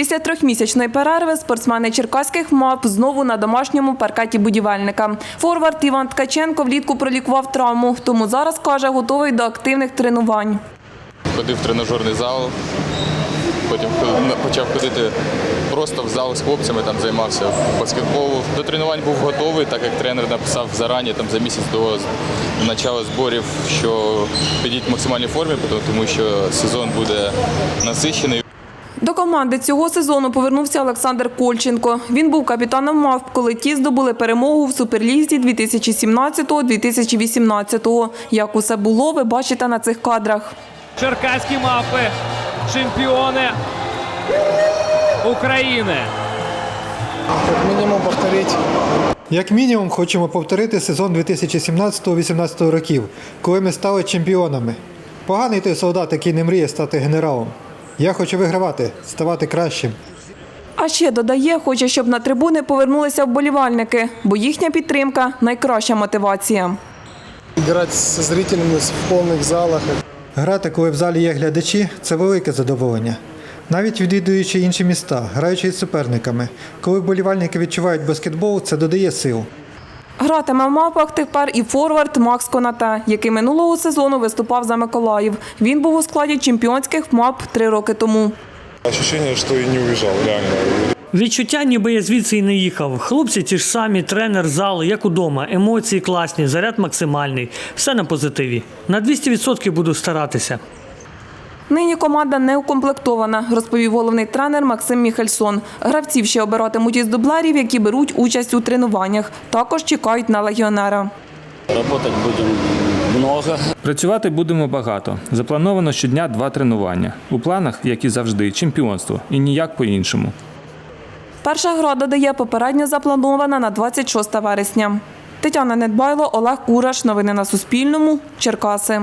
Після трьохмісячної перерви спортсмени черкаських МАП знову на домашньому паркеті будівельника. Форвард Іван Ткаченко влітку пролікував травму, тому зараз каже, готовий до активних тренувань. ходив в тренажерний зал, потім почав ходити просто в зал з хлопцями, там займався баскетболу. До тренувань був готовий, так як тренер написав зарані, там за місяць до початку зборів, що підіть в максимальній формі, тому що сезон буде насичений. До команди цього сезону повернувся Олександр Кольченко. Він був капітаном МАП, коли ті здобули перемогу в Суперлізі 2017-2018. Як усе було, ви бачите на цих кадрах. Черкаські мапи, чемпіони України. Как минимум повторить Як мінімум, хочемо повторити сезон 2017-18 років, коли ми стали чемпіонами. Поганий той солдат, який не мріє стати генералом. Я хочу вигравати, ставати кращим. А ще додає, хоче, щоб на трибуни повернулися вболівальники, бо їхня підтримка найкраща мотивація. играть со зрителями в полных залах. Грати, коли в залі є глядачі, це велике задоволення. Навіть відвідуючи інші міста, граючи із суперниками. Коли вболівальники відчувають баскетбол, це додає сил. Гратиме в мапах тепер і форвард Макс Конате, який минулого сезону виступав за Миколаїв. Він був у складі чемпіонських мап три роки тому. Ощущение, что и не уезжал, реально. Відчуття, ніби я звідси і не їхав. Хлопці ті ж самі, тренер, зал, як удома. Емоції класні, заряд максимальний. Все на позитиві. На 200% буду старатися. Нині команда не укомплектована, розповів головний тренер Максим Міхельсон. Гравців ще обиратимуть із дублерів, які беруть участь у тренуваннях. Також чекають на легіонера. Работать будем много. Працювати будемо багато. Заплановано щодня два тренування. У планах, як і завжди, чемпіонство і ніяк по-іншому. Перша гра додає попередньо запланована на 26 вересня. Тетяна Недбайло, Олег Кураш. Новини на Суспільному. Черкаси.